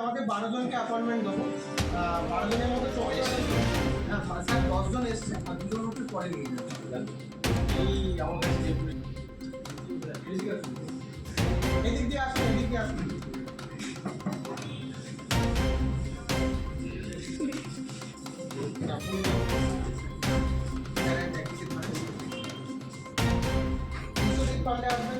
আমাদের বারো জনকে অ্যাপয়েন্টমেন্ট দেবো। বারো জনের মধ্যে যাবে হ্যাঁ স্যার দশজন এসছে, আর দুজন ওকে পরে নিয়ে যাবে। আমাদের যে এদিক দিয়ে আসুন, এদিক দিয়ে আসুন বিশ্বজিৎ আসবেন।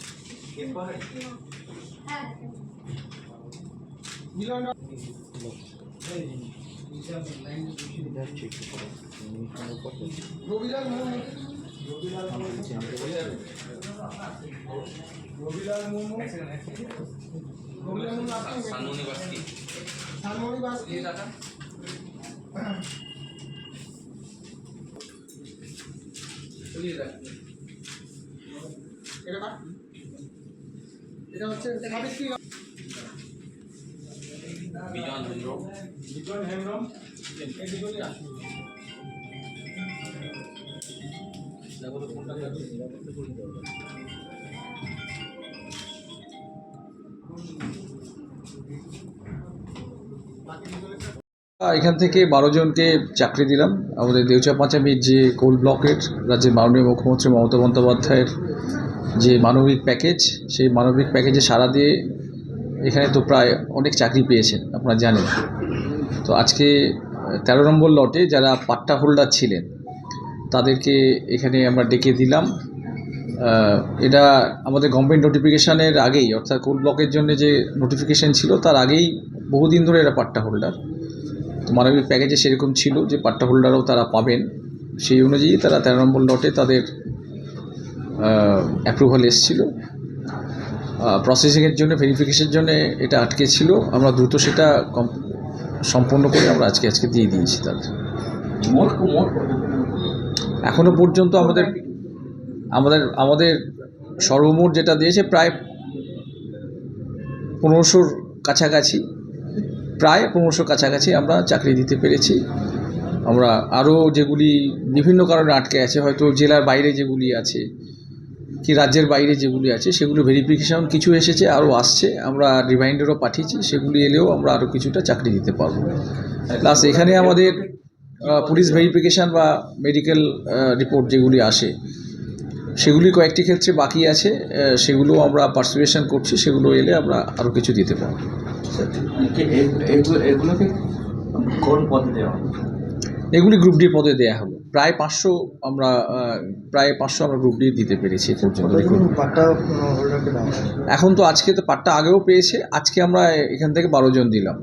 রবিলাল মুর্মু রবিলাল রবিলাল মুর্মু আপনি সানমনি বাস্কি সানমণি বাসকি টাকা এটা? এটা হচ্ছে সাবিত্রী রাও। বিজন হেমব্রম বিজন হেমব্রম এই দুজনই আসুন এখান থেকে বারো জনকে চাকরি দিলাম। আমাদের দেউচা পাঁচামির যে কোল ব্লকের, রাজ্যের মাননীয় মুখ্যমন্ত্রী মমতা বন্দ্যোপাধ্যায়ের যে মানবিক প্যাকেজ, সেই মানবিক প্যাকেজে সারা দিয়ে এখানে তো প্রায় অনেক চাকরি পেয়েছেন, আপনারা জানেন। তো আজকে তেরো নম্বর লটে যারা পাট্টা হোল্ডার ছিলেন, তাদেরকে এখানে আমরা ডেকে দিলাম। এটা আমাদের গভর্নমেন্ট নোটিফিকেশানের আগেই, অর্থাৎ কোল ব্লকের জন্য যে নোটিফিকেশান ছিল, তার আগেই বহুদিন ধরে এরা পাট্টা হোল্ডার। তো মানবিক প্যাকেজে সেরকম ছিল যে পাট্টা হোল্ডারও তারা পাবেন। সেই অনুযায়ী তারা তেরো নম্বর লটে তাদের অ্যাপ্রুভাল এসেছিল। প্রসেসিংয়ের জন্য ভেরিফিকেশনের জন্য এটা আটকে ছিল। আমরা দ্রুত সেটা কম- সম্পন্ন করে আমরা আজকে আজকে দিয়ে দিয়েছি তাদের। এখনও পর্যন্ত আমাদের আমাদের আমাদের সর্বমোট যেটা দিয়েছে প্রায় পনেরোশোর কাছাকাছি। প্রায় পনেরোশো কাছাকাছি আমরা চাকরি দিতে পেরেছি। আমরা আরও যেগুলি বিভিন্ন কারণে আটকে আছে, হয়তো জেলার বাইরে যেগুলি আছে কি রাজ্যের বাইরে যেগুলি আছে, সেগুলো ভেরিফিকেশন কিছু এসেছে, আরও আসছে। আমরা রিমাইন্ডারও পাঠিয়েছি, সেগুলি এলেও আমরা আরও কিছুটা চাকরি দিতে পারব। প্লাস এখানে আমাদের পুলিশ ভেরিফিকেশান বা মেডিকেল রিপোর্ট যেগুলি আসে সেগুলি কয়েকটি ক্ষেত্রে বাকি আছে সেগুলো আমরা পার্সুয়েশন করছি সেগুলো এলে আমরা আরও কিছু দিতে পারব। এগুলোকে কোন পদে দেওয়া এগুলি গ্রুপ ডি পদে দেওয়া হলো। প্রায় পাঁচশো আমরা প্রায় পাঁচশো আমরা গ্রুপ ডি দিতে পেরেছি পর্যন্ত এখন তো আজকে তো পাট্টা আগেও পেয়েছে আজকে আমরা এখান থেকে বারো জন দিলাম।